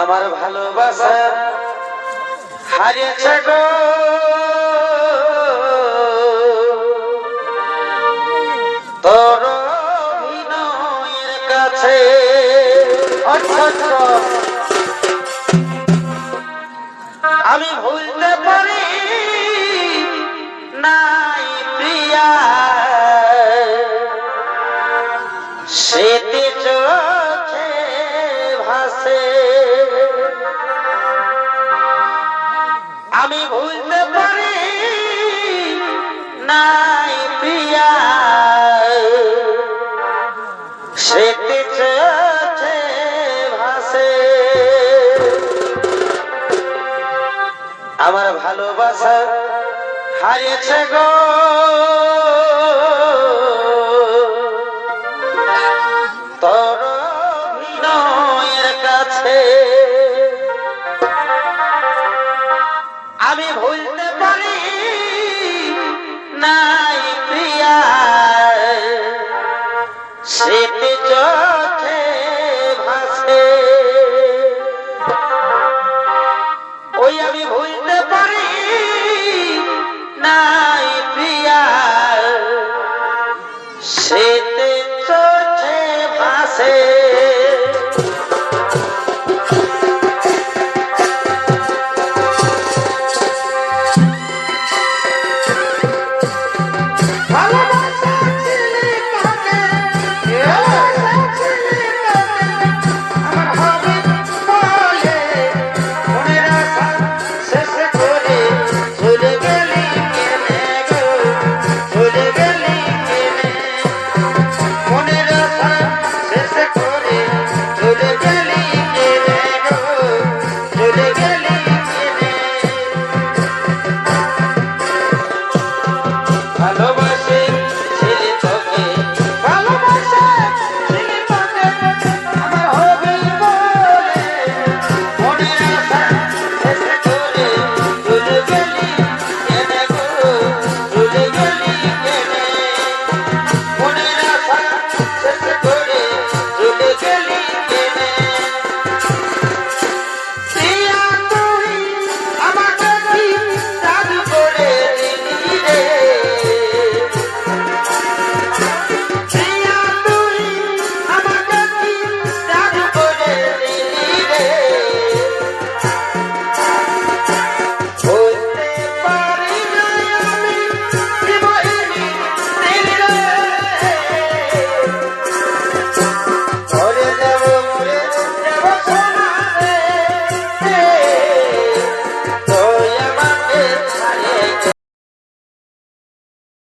আমার ভালোবাসা হারিয়েছে গো তোর অভিনয়ের কাছে। আমি ভুলতে পারি নাই প্রিয়া স্মৃতি চোখে ভাসে আমি ভুলতে পারি নাই প্রিয়া। চোখে ভাসে? আমার ভালোবাসা হারিয়েছে গো। আমি ভুলতে পারি নাই প্রিয়া। স্মৃতি চোখে